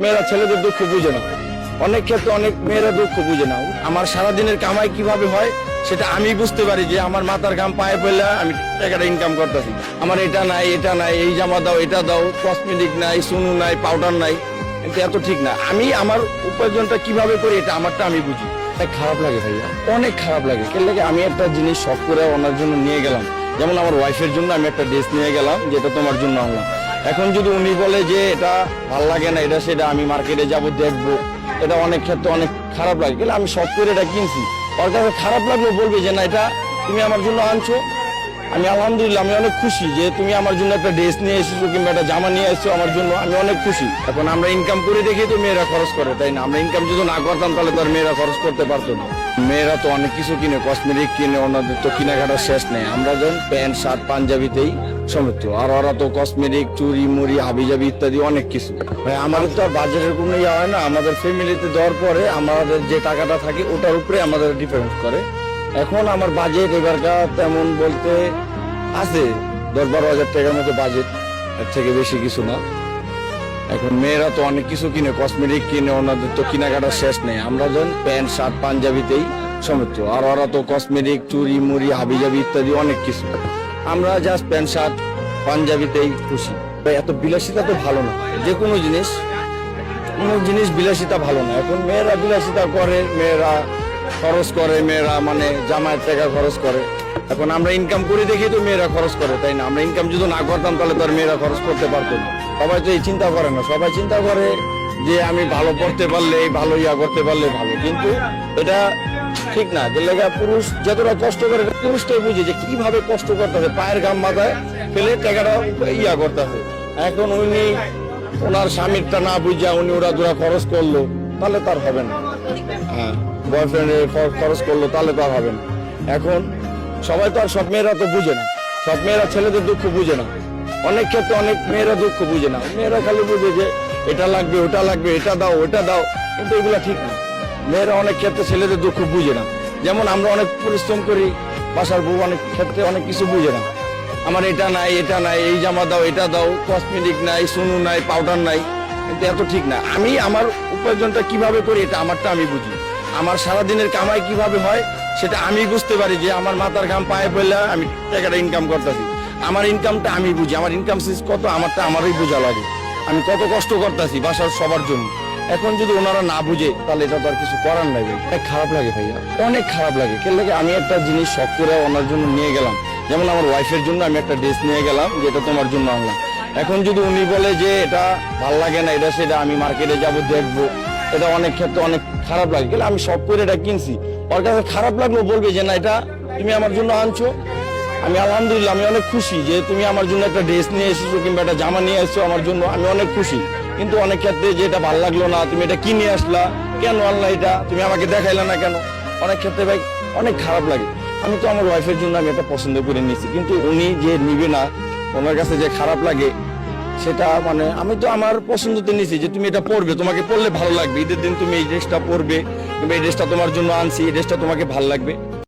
মেয়েরা ছেলেদের দুঃখ বুঝে না। অনেক ক্ষেত্রে অনেক মেয়েরা দুঃখ বুঝে না। আমার সারাদিনের কামাই কীভাবে হয় সেটা আমি বুঝতে পারি যে আমার মাথার গাম পায়ে পড়লে আমি টাকাটা ইনকাম করতেছি। আমার এটা নাই এটা নাই এই জামা দাও এটা দাও কসমেটিক নাই সুনু নাই পাউডার নাই কিন্তু এত ঠিক না। আমি আমার উপার্জনটা কীভাবে করি এটা আমারটা আমি বুঝি। তাই খারাপ লাগে ভাইয়া। অনেক খারাপ লাগে। কেন লাগে আমি একটা জিনিস শখ করে ওনার জন্য নিয়ে গেলাম। যেমন আমার ওয়াইফের জন্য আমি একটা ড্রেস নিয়ে গেলাম যেটা তোমার জন্য আনলাম। এখন যদি উনি বলে যে এটা ভালো লাগে না, এটা সেটা আমি মার্কেটে যাব, দেখব। এটা অনেক ক্ষেত্রে অনেক খারাপ লাগে। আমি শখ করে এটা কিনছি। ওর কাছে খারাপ লাগল বলবে যে, না, এটা তুমি আমার জন্য আনছো। আমি আলহামদুলিল্লাহ, আমি অনেক খুশি যে তুমি আমার জন্য একটা ড্রেস নিয়ে এসেছ কিংবা একটা জামা নিয়ে এসেছ আমার জন্য। আমি অনেক খুশি। এখন আমরা ইনকাম করে দেখি তো মেয়েরা খরচ করে, তাই না? আমরা ইনকাম যদি না করতাম, তাহলে তো আর মেয়েরা খরচ করতে পারতো না। মেয়েরা তো অনেক কিছু কিনে কসমেটিক কিনে, ওনাদের তো কেনাকাটা শেষ নেই। আমরা যেন প্যান্ট, শার্ট, পাঞ্জাবিতেই সমৃদ্ধ আর ওরা তো কসমেটিক চুরি, মুড়ি, হাবিজাবি ইত্যাদি অনেক কিছু। ভাই, আমাদের তো আর বাজারের কোনো ইয়ে হয় না, আমাদের ফ্যামিলিতে দেওয়ার পরে আমাদের যে টাকাটা থাকে, ওটার উপরে আমাদের ডিপেন্ড করে। এখন আমার বাজেট এবারকার তেমন বলতে আছে দশ বারো হাজার টাকার মতো বাজেট এর থেকে বেশি কিছু না। এখন মেয়েরা তো অনেক কিছু কিনে কসমেটিক কিনে, ওনাদের তো কেনাকাটা শেষ নেই। আমরা যেন প্যান্ট, শার্ট, পাঞ্জাবিতেই সমৃদ্ধ আর ওরা তো কসমেটিক চুরি, মুড়ি, হাবিজাবি ইত্যাদি অনেক কিছু। আমরা জাস্ট প্যান্ট শার্ট পাঞ্জাবিতেই খুশি। এত বিলাসিতা তো ভালো না। যে কোনো জিনিস কোনো জিনিস বিলাসিতা ভালো না। এখন মেয়েরা বিলাসিতা করে, মেয়েরা খরচ করে, মেয়েরা মানে জামায়ের টাকা খরচ করে। এখন আমরা ইনকাম করে দেখি তো মেয়েরা খরচ করে, তাই না? আমরা ইনকাম যদি না করতাম, তাহলে তো আর মেয়েরা খরচ করতে পারতো না। সবাই তো এই চিন্তা করে না। সবাই চিন্তা করে যে আমি ভালো পড়তে পারলে ভালো ইয়া করতে পারলে ভালো। কিন্তু এটা ঠিক না। যে লেগা পুরুষ যতটা কষ্ট করে, পুরুষটাই বুঝে যে কীভাবে কষ্ট করতে হবে পায়ের গাম মাথায় ফেলে টাকাটা ইয়া করতে হবে এখন উনি ওনার স্বামীরটা না বুঝা, উনি ওরা দুরা খরচ করল, তাহলে তার হবে না। হ্যাঁ বয়ফ্রেন্ডের খরচ করল, তাহলে তো আর হবে না। এখন সবাই তো আর সব মেয়েরা তো বুঝে না। সব মেয়েরা ছেলেদের দুঃখ বুঝে না। অনেক ক্ষেত্রে অনেক মেয়েরা দুঃখ বুঝে না। মেয়েরা খালি বুঝে যে এটা লাগবে, ওটা লাগবে, এটা দাও, ওটা দাও, কিন্তু এগুলা ঠিক না। মেয়েরা অনেক ক্ষেত্রে ছেলেদের দুঃখ বুঝে না। যেমন আমরা অনেক পরিশ্রম করি, বাসার বউ অনেক ক্ষেত্রে অনেক কিছু বুঝে না। আমার এটা নাই এটা নাই, এই জামা দাও, এটা দাও কসমেটিক নাই, সুনু নাই পাউডার নাই, কিন্তু এত ঠিক না। আমি আমার উপার্জনটা কীভাবে করি, এটা আমারটা আমি বুঝি। আমার সারাদিনের কামাই কীভাবে হয়, সেটা আমি বুঝতে পারি যে আমার মাথার ঘাম পায়ে পড়লে আমি টাকাটা ইনকাম করতেছি। আমার ইনকামটা আমি বুঝি, আমার ইনকাম সিস কত, আমারটা আমারই বোঝা লাগে। আমি কত কষ্ট করতেছি বাসার সবার জন্য। এখন যদি ওনারা না বুঝে, তাহলে এটা তো আর কিছু করার নাই অনেক খারাপ লাগে ভাইয়া, অনেক খারাপ লাগে। কেন লাগে আমি একটা জিনিস শখ করে ওনার জন্য নিয়ে গেলাম। যেমন আমার ওয়াইফের জন্য আমি একটা ড্রেস নিয়ে গেলাম, যেটা তোমার জন্য আনলাম। এখন যদি উনি বলে যে এটা ভালো লাগে না, এটা সেটা আমি মার্কেটে যাব, দেখব। এটা অনেক ক্ষেত্রে অনেক খারাপ লাগে। আমি শখ করে এটা কিনছি। ওর কাছে খারাপ লাগল বলবে যে, না, এটা তুমি আমার জন্য আনছো। আমি আলহামদুলিল্লাহ, আমি অনেক খুশি যে তুমি আমার জন্য একটা ড্রেস নিয়ে এসেছ কিংবা একটা জামা নিয়ে এসেছ আমার জন্য, আমি অনেক খুশি। কিন্তু অনেক ক্ষেত্রে যে এটা ভালো লাগল না, তুমি এটা কিনে আসলা? কেন আনলা এটা? তুমি আমাকে দেখাইলা না কেন? অনেক ক্ষেত্রে ভাই, অনেক খারাপ লাগে। আমি তো আমার ওয়াইফের জন্য আমি এটা পছন্দ করে নিয়েছি কিন্তু উনি যে নিবে না, ওনার কাছে যে খারাপ লাগে, সেটা মানে আমি তো আমার পছন্দতে নিয়েছি যে তুমি এটা পরবে, তোমাকে পরলে ভালো লাগবে। ঈদের দিন তুমি এই ড্রেসটা পরবে, কিংবা এই ড্রেসটা তোমার জন্য আনছি, এই ড্রেসটা তোমাকে ভালো লাগবে।